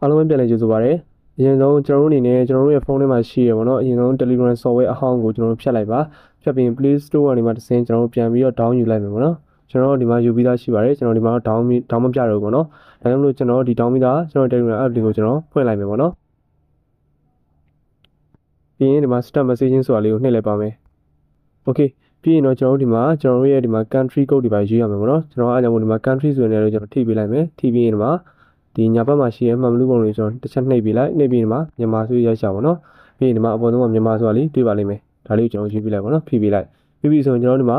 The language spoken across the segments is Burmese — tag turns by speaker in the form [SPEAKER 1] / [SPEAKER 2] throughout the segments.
[SPEAKER 1] အားလုံးပဲပြန်လည်ကြိုဆိုပါရစေအရင်ဆုံးကျွန်တော်တို့အနေနဲ့ကျွန်တော်တို့ရဲ့ဖုန်းထဲမှာရှိရပါတော့အရင်ဆုံး Telegram software အဟောင်းကိုကျွန်တော်တို့ဖြတ်လိုက်ပါဖြတ်ပြီး Play Store ကနေမှတစ်ဆင့်ကျွန်တော်တို့ပြန်ပြီးတော့ down ယူလိုက်မယ်ပေါ့နော်ကျွန်တော်တို့ဒီမှာယူပြီးသားရှိပါတယ်ကျွန်တော်ဒီမှာ down down မပြတော့ဘူးပေါ့နော်ဒါကြောင့်မလို့ကျွန်တော်ဒီ down ပြီးသားကျွန်တော် Telegram app လေးကိုကျွန်တော်ဖွင့်လိုက်မယ်ပေါ့နော်ပြီးရင်ဒီမှာ start messaging ဆိုတာလေးကိုနှိပ်လိုက်ပါမယ် okay ပြီးရင်တော့ကျွန်တော်တို့ဒီမှာကျွန်တော်တို့ရဲ့ဒီမှာ country code တွေပါရေးရမယ်ပေါ့နော်ကျွန်တော်အားကြောင့်မို့ဒီမှာ country ဆိုတဲ့နေရာကိုကျွန်တော်ထိပေးလိုက်မယ်ထိပြီးရင်ဒီမှာ ဒီညာဘက်မှာရှိရဲ့မှန်ဘလူးပုံတွေကျွန်တော်တစ်ချက်နှိပ်ပေးလိုက်နှိပ်ပြီးဒီမှာမြန်မာဆိုရိုက်ရှာပါတော့ပြီးရင်ဒီမှာအပေါ်ဆုံးကမြန်မာဆိုတာလေးတွေ့ပါလိမ့်မယ်ဒါလေးကိုကျွန်တော်ရေးပေးလိုက်ပါတော့ဖိပေးလိုက်ပြီးပြီဆိုရင်ကျွန်တော်တို့ဒီမှာ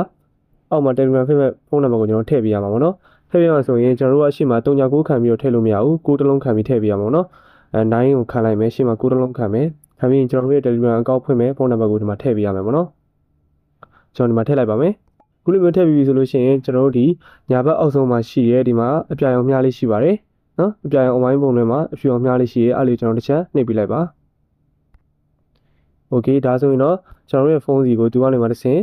[SPEAKER 1] အောက်မှာ Telegram ဖိမဲ့ဖုန်းနံပါတ်ကိုကျွန်တော်ထည့်ပေးရမှာပေါ့နော်ထည့်ပေးရမှာဆိုရင်ကျွန်တော်တို့ကအရှိမ39ခံပြီးတော့ထည့်လို့မရဘူး6တလုံးခံပြီးထည့်ပေးရမှာပေါ့နော်အဲ9ကိုခံလိုက်မယ်ရှိမ6တလုံးခံမယ်ခံပြီးရင်ကျွန်တော်တို့ရဲ့ Telegram အကောင့်ဖွင့်မယ်ဖုန်းနံပါတ်ကိုဒီမှာထည့်ပေးရမယ်ပေါ့နော်ကျွန်တော်ဒီမှာထည့်လိုက်ပါမယ်ခုလိုမျိုးထည့်ပြီးပြီဆိုလို့ရှိရင်ကျွန်တော်တို့ဒီညာဘက်အောက်ဆုံးမှာရှိရဲဒီမှာအပြာရောင်မြားလေးရှိပါတယ် နော်အပြိုင် online ပုံတွေမှာအဖြူအောင်များလေးရှိရဲအဲ့လေးကျွန်တော်တစ်ချက်နှိပ်ပြလိုက်ပါ okay ဒါဆိုရင်တော့ကျွန်တော်ရဲ့ဖုန်းစီကိုဒီကနေမှတစ်ဆင့်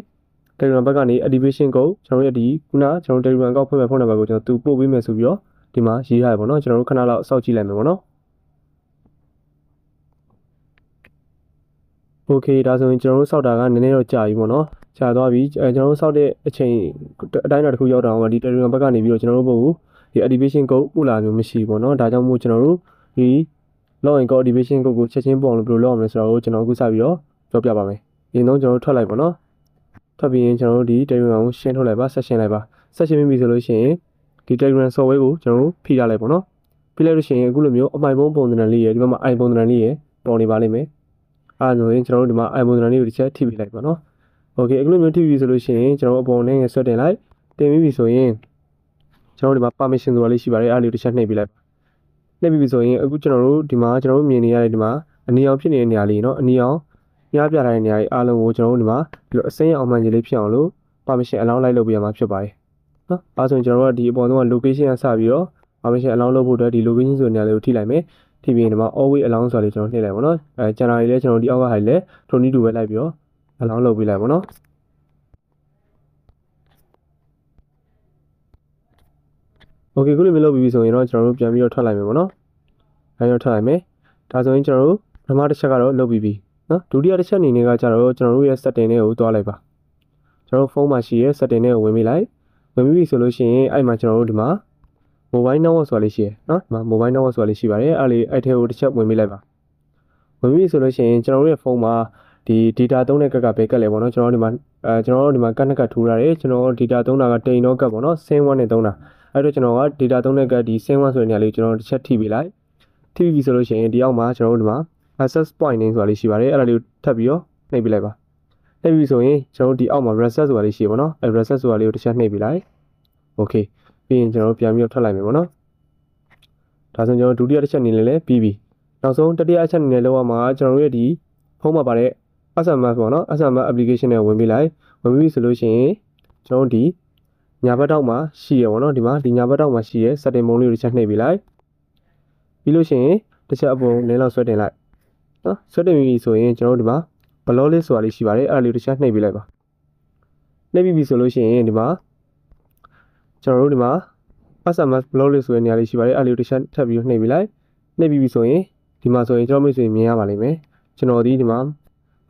[SPEAKER 1] Telegram ဘက်ကနေ activation ကိုကျွန်တော်ရဲ့ဒီခုနကျွန်တော် Telegram ကောက်ဖွင့်မဲ့ဖုန်းနံပါတ်ကိုကျွန်တော်သူပို့ပေးမယ်ဆိုပြီးတော့ဒီမှာရေးရတယ်ပေါ့နော်ကျွန်တော်တို့ခဏလောက်စောင့်ကြည့်လိုက်မယ်ပေါ့နော် okay ဒါဆိုရင်ကျွန်တော်တို့စောက်တာကနည်းနည်းတော့ကြာပြီပေါ့နော်ကြာသွားပြီအဲကျွန်တော်တို့စောက်တဲ့အချိန်အတိုင်းအတာတစ်ခုရောက်တော့ဒီ Telegram ဘက်ကနေပြီးတော့ကျွန်တော်တို့ဘုတ်ကို ဒီ activation code ပို့လာမျိုးမရှိဘူးပေါ့နော်ဒါကြောင့်မို့ကျွန်တော်တို့ဒီ login code activation code ကိုချက်ချင်းပို့အောင်လို့ဘယ်လိုလုပ်အောင်လဲဆိုတော့ကျွန်တော်အခုစပြီးတော့ပြောပြပါမယ်။ဒီတော့ကျွန်တော်တို့ထွက်လိုက်ပါနော်။ထွက်ပြီးရင်ကျွန်တော်တို့ဒီ Telegram ကိုရှင်းထုတ်လိုက်ပါဆက်ရှင်းလိုက်ပါဆက်ရှင်းပြီးပြီဆိုလို့ရှိရင်ဒီ Telegram software ကိုကျွန်တော်တို့ဖိထားလိုက်ပါနော်။ဖိလိုက်လို့ရှိရင်အခုလိုမျိုးအမိုင်ပုံးပုံသဏ္ဍာန်လေးရယ်ဒီဘက်မှာ iPhone သဏ္ဍာန်လေးရယ်ပေါ်နေပါလိမ့်မယ်။အဲဒါဆိုရင်ကျွန်တော်တို့ဒီမှာ iPhone သဏ္ဍာန်လေးကိုတစ်ချက်ထိပြီးလိုက်ပါနော်။ Okay အခုလိုမျိုးထိပြီးဆိုလို့ရှိရင်ကျွန်တော်တို့အပေါ်နဲ့ဆွတ်တင်လိုက်တင်ပြီးပြီဆိုရင် ကျွန်တော်တို့ဒီမှာ permission ဆိုတာလေးရှိပါတယ်အဲ့ဒါလေးကိုတစ်ချက်နှိပ်ပြီးလိုက်နှိပ်ပြီးပြီဆိုရင်အခုကျွန်တော်တို့ဒီမှာကျွန်တော်တို့မြင်နေရတဲ့ဒီမှာအနီအောင်ဖြစ်နေတဲ့နေရာလေးเนาะအနီအောင်ပြပြထားတဲ့နေရာကြီးအားလုံးကိုကျွန်တော်တို့ဒီမှာဒီလိုအစိမ်းအောင်မှန်ကြီးလေးဖြစ်အောင်လို့ permission allow လိုက်လုပ်ပေးရမှာဖြစ်ပါတယ်เนาะအဲဆိုရင်ကျွန်တော်တို့ကဒီအပေါ်ဆုံးက location ကစပြီးတော့ permission allow လုပ်ဖို့အတွက်ဒီ location ဆိုတဲ့နေရာလေးကိုထိလိုက်မယ်ထိပြီးရင်ဒီမှာ always allow ဆိုတာလေးကျွန်တော်နှိပ်လိုက်ပါတော့အဲ channel လေးလည်းကျွန်တော်ဒီအောက်ကဟာလေးလည်းထိုနည်းတူပဲလိုက်ပြီးတော့ allow လုပ်ပေးလိုက်ပါတော့ โอเ คခုလိုမျိုးလုပ်ပြီးပြီဆိုရင်တော့ကျွန်တော်တို့ပြန်ပြီးတော့ထွက်လိုက်မယ်ပေါ့နော်။အဲဒီတော့ထွက်လိုက်မယ်။ဒါဆိုရင်ကျွန်တော်တို့ပထမတစ်ချက်ကတော့လုပ်ပြီးပြီနော်။ဒုတိယတစ်ချက်အနေနဲ့ကကျတော့ကျွန်တော်တို့ရဲ့ setting တွေကိုတွားလိုက်ပါ။ကျွန်တော်တို့ဖုန်းမှာရှိရဲ့ setting တွေကိုဝင်ပြီးလိုက်။ဝင်ပြီးပြီဆိုလို့ရှိရင်အဲ့မှာကျွန်တော်တို့ဒီမှာ mobile network ဆိုတာလေးရှိရယ်နော်။ဒီမှာ mobile network ဆိုတာလေးရှိပါတယ်။အဲ့လေးအဲ့ထဲကိုတစ်ချက်ဝင်ပြီးလိုက်ပါ။ဝင်ပြီးဆိုလို့ရှိရင်ကျွန်တော်တို့ရဲ့ဖုန်းမှာဒီ data သုံးတဲ့ကက်ကဘယ်ကက်လဲပေါ့နော်ကျွန်တော်တို့ဒီမှာအဲကျွန်တော်တို့ဒီမှာကတ်နက်ကတ်ထိုးထားတယ်ကျွန်တော်တို့ data သုံးတာကတိန်တော့ကတ်ပေါ့နော် sim 1နဲ့သုံးတာ အဲ့တော့ကျွန်တော်က data သုံးတဲ့ကဒီ send one ဆိုတဲ့နေရာလေးကျွန်တော်တစ်ချက်ထိပေးလိုက်ထိပြီဆိုလို့ရှိရင်ဒီအောက်မှာကျွန်တော်တို့ဒီမှာ access point name ဆိုတာလေးရှိပါတယ်အဲ့ဒါလေးကိုထပ်ပြီးတော့နှိပ်ပေးလိုက်ပါနှိပ်ပြီဆိုရင်ကျွန်တော်တို့ဒီအောက်မှာ reset ဆိုတာလေးရှိပါတော့အဲ့ reset ဆိုတာလေးကိုတစ်ချက်နှိပ်ပေးလိုက် okay ပြီးရင်ကျွန်တော်တို့ပြန်ပြီးတော့ထွက်လိုက်မယ်ပေါ့နော်ဒါဆိုကျွန်တော်ဒုတိယတစ်ချက်အနေနဲ့လည်းပြီးပြီနောက်ဆုံးတတိယအချက်အနေနဲ့လောက်ရမှာကျွန်တော်တို့ရဲ့ဒီဖုန်းမှာပါတဲ့ SMS ပေါ့နော် SMS application နဲ့ဝင်ပြီးလိုက်ဝင်ပြီးဆိုလို့ရှိရင်ကျွန်တော်တို့ဒီ ညာဘက်တောက်မှာရှိရပေါ့နော်ဒီမှာဒီညာဘက်တောက်မှာရှိရ setting ပုံလေးကိုတစ်ချက်နှိပ်ပြီးလိုက်ပြီးလို့ရှိရင်တစ်ချက်အပုံလင်းလောက်ဆွဲတင်လိုက်နော်ဆွဲတင်ပြီဆိုရင်ကျွန်တော်တို့ဒီမှာ block list ဆိုတာလေးရှိပါတယ်အဲ့ဒါလေးကိုတစ်ချက်နှိပ်ပြီးလိုက်ပါနှိပ်ပြီးပြီဆိုလို့ရှိရင်ဒီမှာကျွန်တော်တို့ဒီမှာ SMS block list ဆိုတဲ့နေရာလေးရှိပါတယ်အဲ့ဒါလေးကိုတစ်ချက်ထပ်ပြီးနှိပ်ပြီးလိုက်နှိပ်ပြီးပြီဆိုရင်ဒီမှာဆိုရင်ကျွန်တော်မိတ်ဆွေမြင်ရပါလိမ့်မယ်ကျွန်တော်ဒီဒီမှာ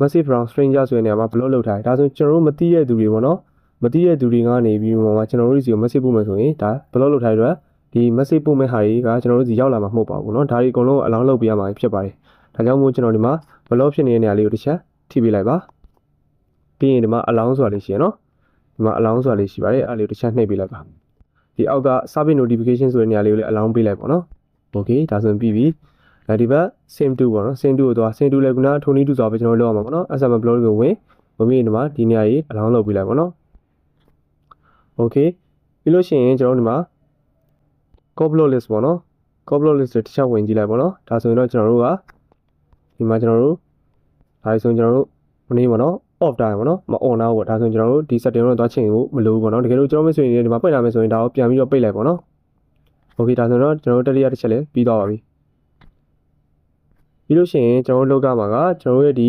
[SPEAKER 1] massive brown stranger ဆိုတဲ့နေရာမှာ block လုပ်ထားတယ်ဒါဆိုကျွန်တော်တို့မသိတဲ့သူတွေပေါ့နော် မသိတဲ့သူတွေကနေပြီးတော့မှကျွန်တော်တို့စီကို message ပို့မယ်ဆိုရင်ဒါ block လုပ်ထားတဲ့အတွက်ဒီ message ပို့မဲ့ဟာတွေကကျွန်တော်တို့စီရောက်လာမှာမဟုတ်ပါဘူးเนาะဒါတွေအကုန်လုံးအလောင်းလုပ်ပေးရမှာဖြစ်ပါတယ်ဒါကြောင့်မို့ကျွန်တော်ဒီမှာ block ဖြစ်နေတဲ့နေရာလေးကိုတစ်ချက်ထိပေးလိုက်ပါပြီးရင်ဒီမှာအလောင်းဆိုတာလေးရှိရเนาะဒီမှာအလောင်းဆိုတာလေးရှိပါတယ်အဲ့ဒါလေးကိုတစ်ချက်နှိပ်ပေးလိုက်ပါဒီအောက်က service notification ဆိုတဲ့နေရာလေးကိုလည်းအလောင်းပေးလိုက်ပါเนาะ okay ဒါဆိုရင်ပြီးပြီအဲဒီဘက် sim 2ပေါ့နော် sim 2ကိုသွား sim 2လည်းခုနထုံနည်းတူစွာပဲကျွန်တော်လုပ်အောင်ပါပေါ့နော် SMS block ကိုဝင်ဝင်ပြီးဒီမှာဒီနေရာကြီးအလောင်းလုပ်ပြီးလိုက်ပေါ့နော် okay ပြီးလို့ရှိရင်ကျွန်တော်ဒီမှာ code block list ပေါ့နော် code block list တစ်ချက်ဝင်ကြည့်လိုက်ပေါ့နော်ဒါဆိုရင်တော့ကျွန်တော်တို့ကဒီမှာကျွန်တော်တို့ဒါဆိုရင်ကျွန်တော်တို့မနေ့ပေါ့နော် off time ပေါ့နော်မ on တော့ပေါ့ဒါဆိုရင်ကျွန်တော်တို့ဒီ setting ကိုသွားချိန်ကိုမလိုဘူးပေါ့နော်တကယ်လို့ကျွန်တော်မဆိုရင်ဒီမှာပိတ်လာမယ်ဆိုရင်ဒါကိုပြန်ပြီးတော့ပိတ်လိုက်ပေါ့နော် okay ဒါဆိုတော့ကျွန်တော်တို့တတိယတစ်ချက်လည်းပြီးသွားပါပြီပြီးလို့ရှိရင်ကျွန်တော်တို့လောက်ကမှာကကျွန်တော်တို့ရဲ့ဒီ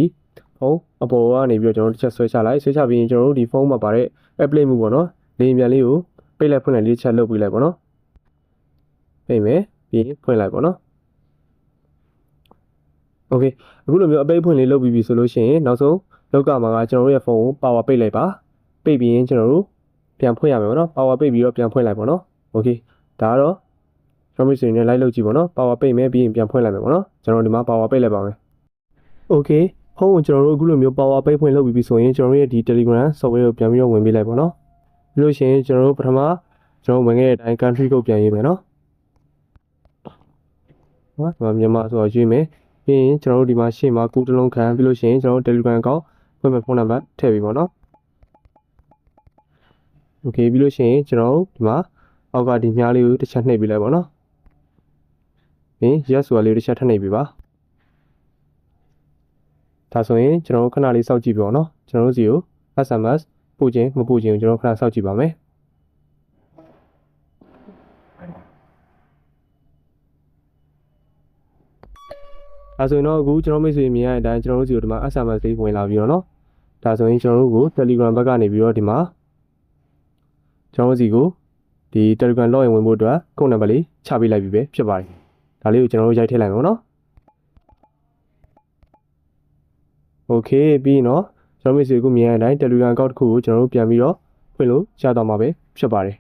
[SPEAKER 1] ဖုန်းအပေါ်ကနေပြီးတော့ကျွန်တော်တို့တစ်ချက်ဆွဲချလိုက်ဆွဲချပြီးရင်ကျွန်တော်တို့ဒီဖုန်းမှာပါတဲ့ airplane မှုပေါ့နော် လေယာဉ်ပြန်လေးကိုပိတ်လိုက်ဖွင့်လိုက်လေးချက်လုပ်ပြီးလိုက်ပေါ့နော်ပိတ်မယ်ပြီးရင်ဖွင့်လိုက်ပေါ့နော် โอเคအခုလိုမျိုးအပိတ်ဖွင့်လေးလုပ်ပြီးပြီဆိုလို့ရှိရင်နောက်ဆုံးလောက်ကမှာကကျွန်တော်တို့ရဲ့ဖုန်းကို power ပိတ်လိုက်ပါပိတ်ပြီးရင်ကျွန်တော်တို့ပြန်ဖွင့်ရမယ်ပေါ့နော် power ပိတ်ပြီးတော့ပြန်ဖွင့်လိုက်ပေါ့နော်โอเคဒါကတော့ကျွန်တော်မိတ်ဆွေတွေနဲ့ live လုပ်ကြည့်ပေါ့နော် power ပိတ်မယ်ပြီးရင်ပြန်ဖွင့်လိုက်မယ်ပေါ့နော်ကျွန်တော်ဒီမှာ power ပိတ်လိုက်ပါမယ်โอเคဖုန်းကိုကျွန်တော်တို့အခုလိုမျိုး power ပိတ်ဖွင့်လုပ်ပြီးပြီဆိုရင်ကျွန်တော်တို့ရဲ့ဒီ Telegram software ကိုပြန်ပြီးတော့ဝင်ပေးလိုက်ပေါ့နော် ပြီးလို့ရှိရင်ကျွန်တော်တို့ပထမကျွန်တော်ဝင်ခဲ့တဲ့အတိုင်း country code ပြန်ရေးမယ်နော်ဟုတ်ဒီမှာမြန်မာဆိုတော့ရွေးမယ်ပြီးရင်ကျွန်တော်တို့ဒီမှာရှေ့မှာကူတစ်လုံးခံပြီးလို့ရှိရင်ကျွန်တော်တို့ Telegram အကောင့်ဖွင့်မဲ့ဖုန်းနံပါတ်ထည့်ပြီးပါတော့။ Okay ပြီးလို့ရှိရင်ကျွန်တော်တို့ဒီမှာအောက်ကဒီမြားလေးကိုတစ်ချက်နှိပ်ပြီးလိုက်ပါတော့။ပြီးရင် yes ဆိုတာလေးကိုတစ်ချက်ထပ်နှိပ်ပြီးပါ။ဒါဆိုရင်ကျွန်တော်တို့ခဏလေးစောင့်ကြည့်ပြပါတော့။ကျွန်တော်တို့စီကို SMS ပို့ခြင်းမပို့ခြင်းကိုကျွန်တော်ခဏစောင့်ကြည့်ပါမယ်။ ဒါဆိုရင်တော့အခုကျွန်တော်မိတ်ဆွေမြင်ရတဲ့အတိုင်းကျွန်တော်တို့စီကိုဒီမှာ SMS လေးဝင်လာပြီးတော့เนาะဒါဆိုရင်ကျွန်တော်တို့ကို Telegram ဘက်ကနေပြီးတော့ဒီမှာကျွန်တော်တို့စီကိုဒီ Telegram login ဝင်ဖို့အတွက်ကုန်းနံပါတ်လေးချပေးလိုက်ပြီပဲဖြစ်ပါတယ်ဒါလေးကိုကျွန်တော်တို့ရိုက်ထည့်လိုက်မယ်เนาะโอเคပြီးရင်တော့ ကျွန်တော်မိတ်ဆွေကိုမြင်ရတဲ့အတိုင်း Telegram account တစ်ခုကိုကျွန်တော်တို့ပြန်ပြီးတော့ဖွင့်လို့ရတော့မှာပဲဖြစ်ပါတယ်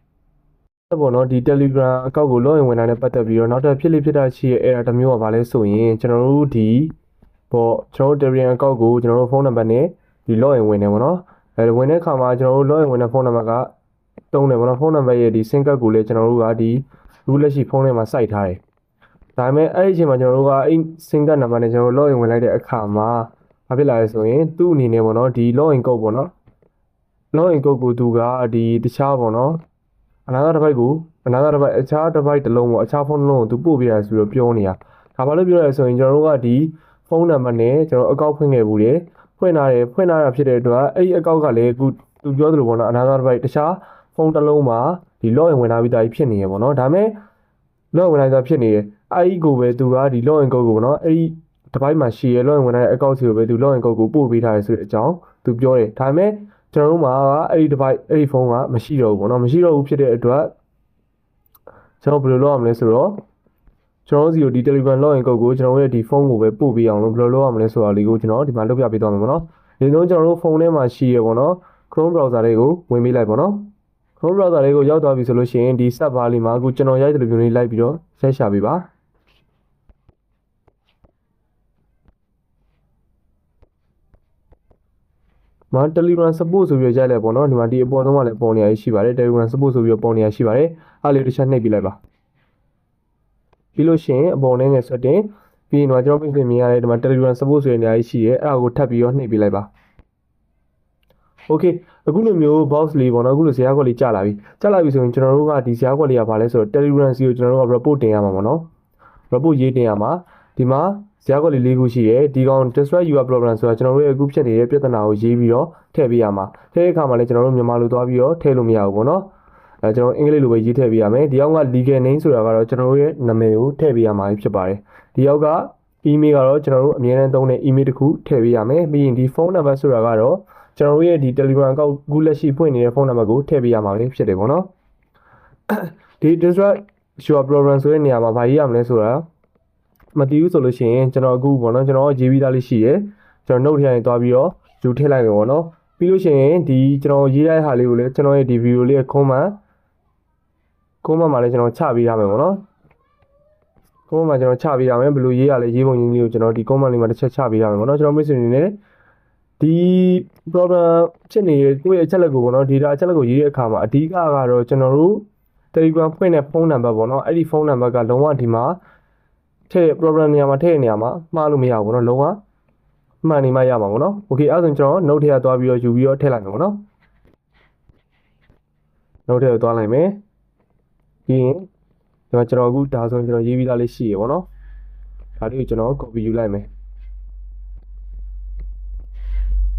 [SPEAKER 1] အဲ့ပေါ့နော်ဒီ Telegram အကောင့်ကို login ဝင်တာနဲ့ပတ်သက်ပြီးတော့နောက်ထပ်ဖြစ်လိဖြစ်တာရှိရဲ့ error တစ်မျိုးကဘာလဲဆိုရင်ကျွန်တော်တို့ဒီပေါ့ကျွန်တော်တို့ Telegram အကောင့်ကိုကျွန်တော်တို့ဖုန်းနံပါတ်နဲ့ဒီ login ဝင်နေပေါ့နော်အဲဝင်တဲ့အခါမှာကျွန်တော်တို့ login ဝင်တဲ့ဖုန်းနံပါတ်ကတုံးတယ်ပေါ့နော်ဖုန်းနံပါတ်ရဲ့ဒီ SIM card ကိုလည်းကျွန်တော်တို့ကဒီအခုလက်ရှိဖုန်းထဲမှာစိုက်ထားတယ်ဒါပေမဲ့အဲ့ဒီအချိန်မှာကျွန်တော်တို့ကအဲ့ SIM card နံပါတ်နဲ့ကျွန်တော်တို့ login ဝင်လိုက်တဲ့အခါမှာ ဘာဖြစ်လာလဲဆိုရင်သူ့အနေနဲ့ပေါ့နော်ဒီ login code ပေါ့နော် login code ကိုသူကဒီတခြားပေါ့နော်အနာဂတ်တစ်ပိုက်ကိုအနာဂတ်တစ်ပိုက်အခြားတစ်ပိုက်တစ်လုံးပေါ့အခြားဖုန်းတစ်လုံးကိုသူပို့ပြရတယ်ဆိုပြီးတော့ပြောနေတာဒါဘာလို့ပြောရဲဆိုရင်ကျွန်တော်တို့ကဒီဖုန်းနံပါတ်နဲ့ကျွန်တော်အကောင့်ဖွင့်ခဲ့ဘူးလေဖွင့်လာတယ်ဖွင့်လာတာဖြစ်တဲ့အတွက်အဲ့ဒီအကောင့်ကလည်းအခုသူပြောသလိုပေါ့နော်အနာဂတ်တစ်ပိုက်တခြားဖုန်းတစ်လုံးမှာဒီ login ဝင်လာပြီးသားကြီးဖြစ်နေရပေါ့နော်ဒါပေမဲ့ login ဝင်လာတာဖြစ်နေတယ်အဲ့ဒီကိုပဲသူကဒီ login code ကိုပေါ့နော်အဲ့ဒီ တစ်ပိုက်မှာရှိရ login ဝင်လာတဲ့အကောင့်စီကိုပဲသူ login code ကိုပို့ပေးထားတယ်ဆိုတဲ့အကြောင်းသူပြောတယ်ဒါပေမဲ့ကျွန်တော်တို့မှာအဲ့ဒီ device အဲ့ဒီဖုန်းကမရှိတော့ဘူးပေါ့နော်မရှိတော့ဘူးဖြစ်တဲ့အတွက်ကျွန်တော်ဘယ်လိုလုပ်ရမလဲဆိုတော့ကျွန်တော်စီကိုဒီ Telegram login code ကိုကျွန်တော်ရဲ့ဒီဖုန်းကိုပဲပို့ပေးအောင်လို့ဘယ်လိုလုပ်ရမလဲဆိုတာလေးကိုကျွန်တော်ဒီမှာလုပ်ပြပေးသွားမယ်ပေါ့နော်ဒီလိုကျွန်တော်တို့ဖုန်းထဲမှာရှိရပေါ့နော် Chrome browser လေးကိုဝင်ပေးလိုက်ပေါ့နော် Chrome browser လေးကိုရောက်သွားပြီဆိုလို့ရှိရင်ဒီ set bar လေးမှာအခုကျွန်တော်ရိုက်တဲ့လိုမျိုးလေးလိုက်ပြီးတော့ဆက်ရှာပေးပါ မ Telegram support ဆိုပြီးတော့ရိုက်လိုက်ပေါ့နော်ဒီမှာဒီအပေါ်ဆုံးကလည်းပေါ်နေရရှိပါတယ် Telegram support ဆိုပြီးတော့ပေါ်နေရရှိပါတယ်အားလေးတစ်ချက်နှိပ်ပြလိုက်ပါပြီးလို့ရှိရင်အပေါ်နဲ့ငယ်ဆွတ်တင်ပြီးရင်တော့ကျွန်တော်ပြင်မြင်ရတယ်ဒီမှာ Telegram support ဆိုတဲ့နေရာကြီးရှိရဲအဲ့ဒါကိုထပ်ပြီးတော့နှိပ်ပြလိုက်ပါ Okay အခုလိုမျိုး box လေးပေါ့နော်အခုလိုဇာတ်ခွက်လေးကြာလာပြီကြာလာပြီဆိုရင်ကျွန်တော်တို့ကဒီဇာတ်ခွက်လေးကဘာလဲဆိုတော့ Telegram စီကိုကျွန်တော်တို့က report တင်ရမှာပေါ့နော် report ရေးတင်ရမှာဒီမှာ ဇာတ်ခွက်လေး၄ခုရှိရဲဒီကောင် destroy your problem ဆိုတာကျွန်တော်တို့ရဲ့အခုဖြစ်နေတဲ့ပြဿနာကိုရေးပြီးတော့ထည့်ပေးရမှာထည့်တဲ့အခါမှာလည်းကျွန်တော်တို့မြန်မာလိုသွားပြီးတော့ထည့်လို့မရဘူးပေါ့နော်အဲကျွန်တော်အင်္ဂလိပ်လိုပဲရေးထည့်ပေးရမယ်ဒီအောက်က legal name ဆိုတာကတော့ကျွန်တော်တို့ရဲ့နာမည်ကိုထည့်ပေးရမှာဖြစ်ပါတယ်ဒီအောက်က email ကတော့ကျွန်တော်တို့အမြဲတမ်းသုံးတဲ့ email တစ်ခုထည့်ပေးရမယ်ပြီးရင်ဒီဖုန်းနံပါတ်ဆိုတာကတော့ကျွန်တော်တို့ရဲ့ဒီ Telegram account ခုလက်ရှိဖွင့်နေတဲ့ဖုန်းနံပါတ်ကိုထည့်ပေးရမှာပဲဖြစ်တယ်ပေါ့နော်ဒီ destroy your problem ဆိုတဲ့နေရာမှာဗာရေးရမလဲဆိုတာ မတည်ဘူးဆိုလို့ရှိရင်ကျွန်တော်အခုပေါ့နော်ကျွန်တော်ရေးပြီးသားလေးရှိရယ်ကျွန်တော် note ထဲကနေသွားပြီးတော့ယူထည့်လိုက်မယ်ပေါ့နော်ပြီးလို့ရှိရင်ဒီကျွန်တော်ရေးတဲ့ဟာလေးကိုလည်းကျွန်တော်ရဲ့ဒီ video လေးရဲ့ comment comment မှာလည်းကျွန်တော်ချပေးရမယ်ပေါ့နော် comment မှာကျွန်တော်ချပေးရမယ်ဘယ်လိုရေးရလဲရေးပုံရင်းလေးကိုကျွန်တော်ဒီ comment လေးမှာတစ်ချက်ချပေးရမယ်ပေါ့နော်ကျွန်တော်မိတ်ဆွေအနေနဲ့ဒီ problem ဖြစ်နေတဲ့ကိုယ့်ရဲ့အချက်လက်ကိုပေါ့နော် data အချက်လက်ကိုရေးတဲ့အခါမှာအဓိကကတော့ကျွန်တော်တို့ Telegram ဖွင့်တဲ့ဖုန်းနံပါတ်ပေါ့နော်အဲ့ဒီဖုန်းနံပါတ်ကလုံးဝဒီမှာ ထည့် problem နေရာမှာထည့်နေရာမှာမှားလို့မရဘူးပေါ့နော်လုံးဝမှန်နေမှရမှာပေါ့နော်။ Okay အဲ့ဒါဆိုကျွန်တော် note ထဲကသွားပြီးတော့ယူပြီးတော့ထည့်လိုက်မယ်ပေါ့နော်။ note ထဲကိုသွားလိုက်မယ်။ပြီးရင်ဒီမှာကျွန်တော်အခုဒါဆိုရင်ကျွန်တော်ရေးပြီးသားလေးရှိရပေါ့နော်။ဒါလေးကိုကျွန်တော် copy ယူလိုက်မယ်။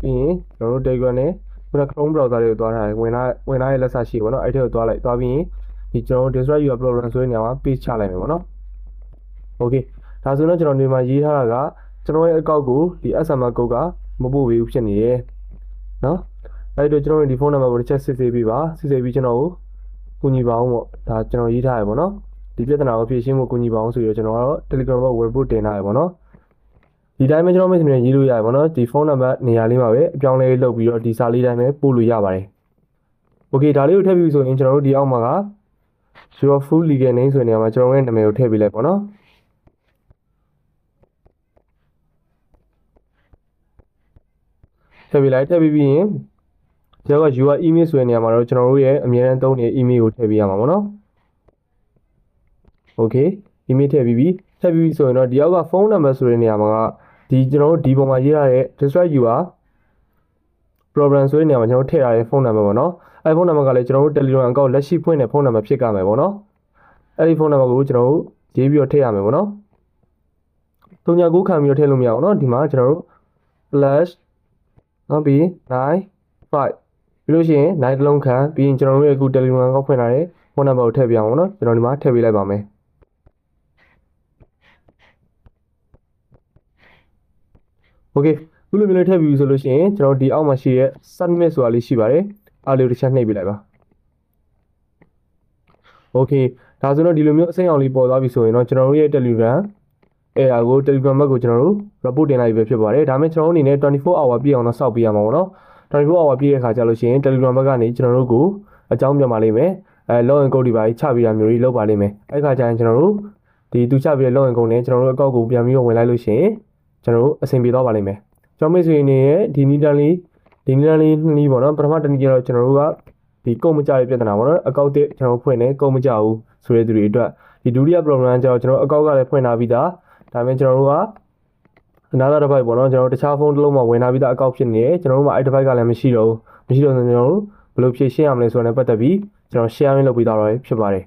[SPEAKER 1] ပြီးရင်ကျွန်တော်တို့ Telegram နဲ့ခုန Chrome browser တွေကိုသွားထားတယ်ဝင်လာဝင်လာရဲ့လက်စရှိပေါ့နော်အဲ့ထဲကိုသွားလိုက်သွားပြီးရင်ဒီကျွန်တော်တို့ destroy your problem ဆိုတဲ့နေရာမှာ paste ချလိုက်မယ်ပေါ့နော်။ Okay ဒါဆိုတော့ကျွန်တော်ဒီမှာရေးထားတာကကျွန်တော်ရဲ့အကောက်ကိုဒီ SMS ကုတ်ကမပို့ပေးဘူးဖြစ်နေတယ်နော်အဲ့ဒီတော့ကျွန်တော်တို့ဒီဖုန်းနံပါတ်ကိုတစ်ချက်စစ်ဆေးပေးပါစစ်ဆေးပြီးကျွန်တော်ကိုကူညီပါအောင်ပေါ့ဒါကျွန်တော်ရေးထားရပေါ့နော်ဒီပြဿနာကိုဖြေရှင်းဖို့ကူညီပါအောင်ဆိုပြီးတော့ကျွန်တော်ကတော့ Telegram ဘက် web report တင်ထားရပေါ့နော် ဒီတိုင်းပဲကျွန်တော်မိတ်ဆွေတွေရေးလို့ရတယ်ပေါ့နော်ဒီဖုန်းနံပါတ်နေရာလေးမှာပဲအပြောင်းလဲလုပ်ပြီးတော့ဒီစာလေးတိုင်းပဲပို့လို့ရပါတယ်โอเคဒါလေးကိုထည့်ပြီးဆိုရင်ကျွန်တော်တို့ဒီအောက်မှာက your full legal name ဆိုတဲ့နေရာမှာကျွန်တော်တို့ရဲ့နာမည်ကိုထည့်ပေးလိုက်ပေါ့နော် ထည့်ပေးလိုက်ထည့်ပြီးပြီးရင်ကျွန်တော်က your email ဆိုတဲ့နေရာမှာတော့ကျွန်တော်တို့ရဲ့အမြဲတမ်းသုံးနေတဲ့ email ကိုထည့်ပေးရမှာပေါ့နော် okay email ထည့်ပြီးပြီထည့်ပြီးပြီဆိုရင်တော့ဒီအောက်က phone number ဆိုတဲ့နေရာမှာကဒီကျွန်တော်တို့ဒီပုံမှာရေးရတဲ့ describe you are program ဆိုတဲ့နေရာမှာကျွန်တော်တို့ထည့်ရတဲ့ဖုန်းနံပါတ်ပေါ့နော်အဲဒီဖုန်းနံပါတ်ကလည်းကျွန်တော်တို့ Telegram account လက်ရှိဖွင့်တဲ့ဖုန်းနံပါတ်ဖြစ်ကြမယ်ပေါ့နော်အဲဒီဖုန်းနံပါတ်ကိုကျွန်တော်တို့ရေးပြီးတော့ထည့်ရမယ်ပေါ့နော်တုံညာကိုခံပြီးတော့ထည့်လို့မရအောင်နော်ဒီမှာကျွန်တော်တို့ plus နောက်ပြီး9 5ပြီးလို့ရှိရင်9တလုံးခံပြီးရင်ကျွန်တော်တို့ရဲ့အခု Telegram account ဖွင့်လာတဲ့ဖုန်းနံပါတ်ကိုထည့်ပြအောင်ပေါ့နော်ကျွန်တော်ဒီမှာထည့်ပေးလိုက်ပါမယ်โอเคခုလိုမျိုးလေးထည့်ပြီးဆိုလို့ရှိရင်ကျွန်တော်ဒီအောက်မှာရှိတဲ့ submit ဆိုတာလေးရှိပါတယ်အားလေးတစ်ချက်နှိပ်ပြလိုက်ပါโอเคဒါဆိုတော့ဒီလိုမျိုးအစိမ်းအောင်လေးပေါ်သွားပြီဆိုရင်တော့ကျွန်တော်တို့ရဲ့ Telegram အဲအားကို Telegram ဘက်ကိုကျွန်တော်တို့ report တင်လိုက်ပဲဖြစ်ပါတယ်ဒါပေမဲ့ကျွန်တော်တို့အနေနဲ့24 hour ပြည့်အောင်တော့စောင့်ပေးရမှာပေါ့နော်24 hour ပြည့်တဲ့အခါကျလို့ရှိရင် Telegram ဘက်ကနေကျွန်တော်တို့ကိုအကြောင်းပြန်ပါလိမ့်မယ်အဲ login code တွေပါချပေးတာမျိုးတွေလုပ်ပါလိမ့်မယ်အဲ့ခါကျရင်ကျွန်တော်တို့ဒီသူချပေးတဲ့ login code နဲ့ကျွန်တော်တို့အကောက်ကိုပြန်ပြီးတော့ဝင်လိုက်လို့ရှိရင်ကျွန်တော်တို့အဆင်ပြေသွားပါလိမ့်မယ်ကျွန်တော်မိတ်ဆွေအနေနဲ့ဒီနီးတန်းလေးဒီနီးတန်းလေးနှီးပေါ့နော်ပထမတစ်နည်းကျတော့ကျွန်တော်တို့ကဒီကုန်မကြတဲ့ပြဿနာပေါ့နော်အကောက်တစ်ကျွန်တော်ဖွင့်နေကုန်မကြဘူးဆိုတဲ့သူတွေအတွက်ဒီဒုတိယ program ကျတော့ကျွန်တော်အကောက်ကလည်းဖွင့်ထားပြီးသား ဒါပေမဲ့ကျွန်တော်တို့ကအနာသာတစ်ပိုက်ပေါ့နော်ကျွန်တော်တို့တခြားဖုန်းတစ်လုံးမှာဝင်ထားပြီးသားအကောက်ဖြစ်နေတယ်ကျွန်တော်တို့မှာအဲ့တစ်ပိုက်ကလည်းမရှိတော့ဘူးမရှိတော့ကျွန်တော်တို့ဘယ်လိုဖြည့်ရှင်းရမလဲဆိုတဲ့ပတ်သက်ပြီးကျွန်တော် share လုပ်ပေးသွားတော့ဖြစ်ပါတယ်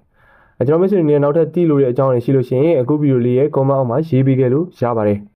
[SPEAKER 1] အဲကျွန်တော်မိတ်ဆွေတွေနဲ့နောက်ထပ်သိလို့တဲ့အကြောင်းတွေရှိလို့ရှိရင်အခုဗီဒီယိုလေးရဲ့ comment အောက်မှာရေးပေးခဲ့လို့ရပါတယ်